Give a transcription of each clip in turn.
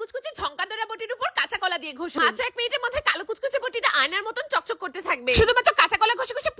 কুচকুচে ঝঙ্কা ধরা বটির উপর কাঁচা কলা দিয়ে ঘুষ মাত্র এক মিনিটের মধ্যে কালো কুচকুচে বটিটা আয়নার মতন চকচক করতে থাকবে। শুধুমাত্র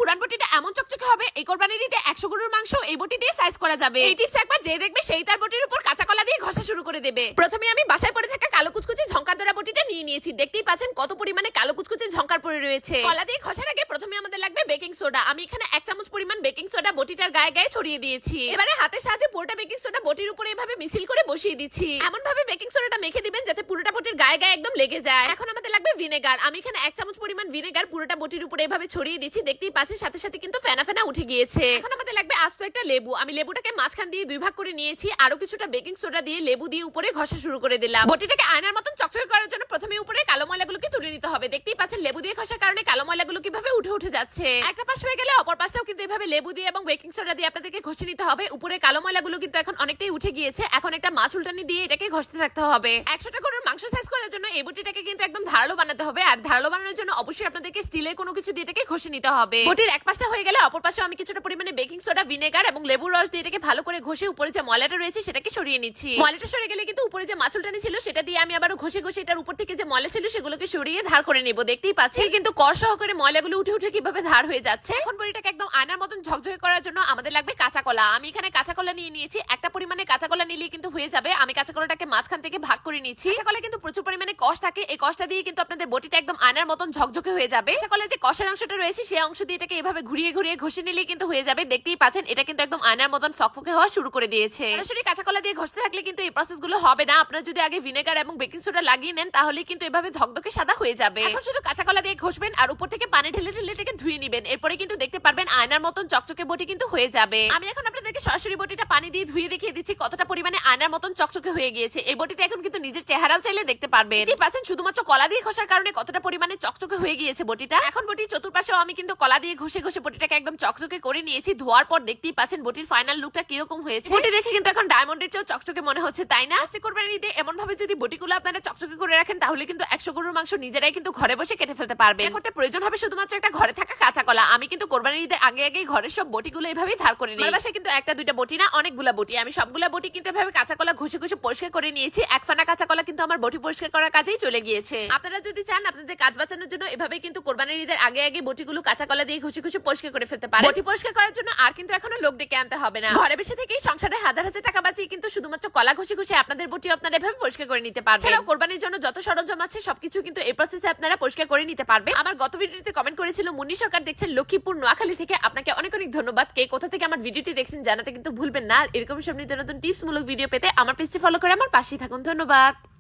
পুরান বটিটা এমন চকচকে হবে, এই কোরবানির ঈদে একশো গরুর মাংস এই বটি দিয়ে সাইজ করা যাবে। এই টিপস একবার যে দেখবে সেই তার বটির উপর কাঁচা কলা দিয়ে ঘষা শুরু করে দেবে। প্রথমে আমি বাসায় পড়ে থাকা কালো কুচকুচে ঝঙ্কার ধরা বটিটা নিয়ে নিয়েছি। দেখতেই পাচ্ছেন কত পরিমাণে কালো কুচকুচে ঝঙ্কার পড়ে রয়েছে। কলা দিয়ে ঘষার আগে প্রথমে আমাদের লাগবে বেকিং সোডা। আমি এখানে এক চামচ পরিমাণ বেকিং সোডা বটিটার গায়ে গায়ে ছড়িয়ে দিয়েছি। এবারে হাতের সাহায্যে পুরোটা বেকিং সোডা বটির উপরে এভাবে মিছিল করে বসিয়ে দিচ্ছি। এমন ভাবে বেকিং সোডাটা মেখে দিবেন যাতে পুরোটা বটির গায়ে গায়ে একদম লেগে যায়। এখন আমাদের লাগবে ভিনেগার। আমি এখানে এক চামচ পরিমাণ ভিনেগার পুরোটা বটির উপরে এভাবে ছড়িয়ে দিচ্ছি। দেখতেই পাচ্ছেন সাথে সাথে কিন্তু ফেনা ফেনা উঠে গিয়েছে। এখন আমাদের লাগবে আস্ত একটা লেবু। আমি লেবুটাকে মাঝখান দিয়ে দুই ভাগ করে নিয়েছি। আরও কিছুটা বেকিং সোডা দিয়ে লেবু দিয়ে উপরে ঘষা শুরু করে দিলাম। বটিটাকে আয়নার মতন চকচকে করার জন্য প্রথমে উপরে কালো ময়লাগুলোকে তুলে নিতে হবে। দেখতেই পাচ্ছেন, লেবু দিয়ে ঘষার কারণে কালো ময়লাগুলো কীভাবে উঠে উঠে যাচ্ছে। একটা পাশ হয়ে গেলে অপর পাশটাও কিন্তু এভাবে লেবু দিয়ে এবং বেকিং সোডা দিয়ে আপনাদেরকে ঘষে নিতে হবে। উপরে কালো ময়লাগুলো কিন্তু এখন অনেকটাই উঠে গিয়েছে। এখন একটা মাছ উল্টানি দিয়ে এটাকে ঘষতে থাকতে হবে। একশোটা গরুর মাংস সাইজ করার জন্য এই বটিটাকে কিন্তু একদম ধারালো বানাতে হবে। আর ধারালো বানানোর জন্য অবশ্যই আপনাদেরকে স্টিলের কোনো কিছু দিয়ে এটাকে ঘষে নিতে হবে। বটির এক পাশটা হয়ে গেলে অপর পাশে আমি কিছুটা পরিমাণে বেকিং সোডা ভিনেগার এবং লেবুর রস দিয়ে এটাকে ভালো করে ঘষে উপরে যে ময়লাটা রয়েছে সেটাকে সরিয়ে নিচ্ছি। ময়লাটা সরে গেলে কিন্তু উপরে যে মাছ উল্টানি ছিল সেটা দিয়ে আমি আবারও ঘষে ঘষে এটার উপর থেকে যে ময়লা ছিল সেগুলোকে সরিয়ে ধার করে নেব। দেখতেই পাচ্ছি কিন্তু কর সহকারে ময়লাগুলো উঠে উঠে কীভাবে ধার হয়ে যাচ্ছে? এখন বড়িটাকে একদম আয়নার মতন ঝকঝকে করার জন্য আমাদের লাগবে কাঁচা কলা। আমি এখানে কাঁচা কলা নিয়ে নিয়েছি। একটা পরিমাণে কাঁচা কলা নিলেই কিন্তু হয়ে যাবে। আমি কাঁচা কলাটাকে মাঝখান থেকে ভাগ করে নিচ্ছি। কাঁচা কলা কিন্তু প্রচুর পরিমাণে কষ থাকে। এই কষটা দিয়ে কিন্তু আপনাদের বটিটা একদম আয়নার মতন ঝকঝকে হয়ে যাবে। কাঁচা কলার যে কষের অংশটা রয়েছে সেই অংশ দিয়ে এটাকে এভাবে ঘুরিয়ে ঘুরিয়ে ঘষে নিলেই কিন্তু হয়ে যাবে। দেখতেই পাচ্ছেন, এটা কিন্তু একদম আয়নার মতন ফকফকে হওয়া শুরু করে দিয়েছে। সরাসরি কাঁচা কলা দিয়ে ঘষতে থাকলে কিন্তু এই প্রসেসগুলো হবে না। আপনারা যদি আগে ভিনেগার এবং বেকিং সোডা লাগিয়ে নেন তাহলে কিন্তু এভাবে ধকধকে সাদা হয়ে যাবে। এখন শুধু কাঁচা কলা দিয়ে ঘষবেন আর উপর থেকে পানি ঢেলে ঢেলে এটাকে ধুয়ে নিবেন। এরপরে কিন্তু দেখতে পারবেন আয়নার মতন চকচকে বটি কিন্তু হয়ে যাবে। আমি এখন আপনাদেরকে সরাসরি বটিটা পানি দিয়ে ধুয়ে দেখিয়ে দিচ্ছি কতটা পরিমাণে আয়নার মতন চকচকে হয়ে গিয়েছে। এই বটিতে এখন কিন্তু নিজের চেহারাও চাইলে দেখতে পারবেন। দেখতেই পাচ্ছেন, শুধুমাত্র কলা দিয়ে ঘষার কারণে কতটা পরিমাণে চকচকে হয়ে গিয়েছে বটিটা। এখন বটির চতুর্পাশেও আমি কিন্তু কলা দিয়ে ঘষে ঘষে বটিটাকে একদম চকচকে করে নিয়েছি। ধোয়ার পর দেখতেই পাচ্ছেন বটির ফাইনাল লুকটা কীরকম হয়েছে। বটি দেখে কিন্তু এখন ডায়মন্ডের চেয়েও চকচকে মনে হচ্ছে তাই না? আজকে করবেন ঈদে এমন ভাবে যদি বটিগুলো আপনারা চকচকে করে রাখেন তাহলে কিন্তু একশো গরুর মাংস নিজেরাই কিন্তু ঘরে বসে কেটে ফেলতে পারবে করতে প্রয়োজন হবে শুধুমাত্র একটা ঘরে থাকা কাঁচা কলা। আমি কিন্তু কোরবানির ঈদের আগে আগে ঘরের সব বটিগুলো এভাবেই ধার করে নিই। বাসায় কিন্তু একটা দুইটা বটি না অনেকগুলা বটি। আমি সবগুলা বটি কিন্তু এভাবে কাঁচা কলা ঘষে ঘষে পরিষ্কার করে নিয়েছি। এক ফানা কাঁচা কলা কিন্তু আমার বটি পরিষ্কার করার কাজেই চলে গিয়েছে। আপনারা যদি চান আপনাদের কাজ বাঁচানোর জন্য এভাবে কিন্তু কোরবানির ঈদের আগে আগে বটিগুলো কাঁচা কলা দিয়ে ঘষে ঘষে পরিষ্কার করে ফেলতে পারে। বটি পরিষ্কার করার জন্য আর কিন্তু এখনও লোক ডেকে আনতে হবে না। ঘরে বসে থেকেই সংসারে হাজার হাজার টাকা বাঁচিয়ে কিন্তু শুধুমাত্র কলা ঘষে ঘষে আপনাদের বটি আপনারা এভাবে পরিষ্কার করে নিতে পারবেন। এছাড়াও কোরবানির জন্য যত সরঞ্জাম আছে সবকিছু কিন্তু এই প্রসেসে আপনারা পরিষ্কার করে নিতে পারবেন। আমার গত ভিডিওতে কমেন্ট করেছিল মুন্নি সরকার দেখছেন লক্ষ্মীপুর নোয়াখালী থেকে। আপনাকে অনেক অনেক ধন্যবাদ। কে কোথা থেকে আমার ভিডিওটি দেখছেন জানাতে কিন্তু ভুলবেন না। এরকম সব নিত্য নতুন টিপস মূলক ভিডিও পেতে আমার পেজটি ফলো করে আমার পাশেই থাকুন। ধন্যবাদ।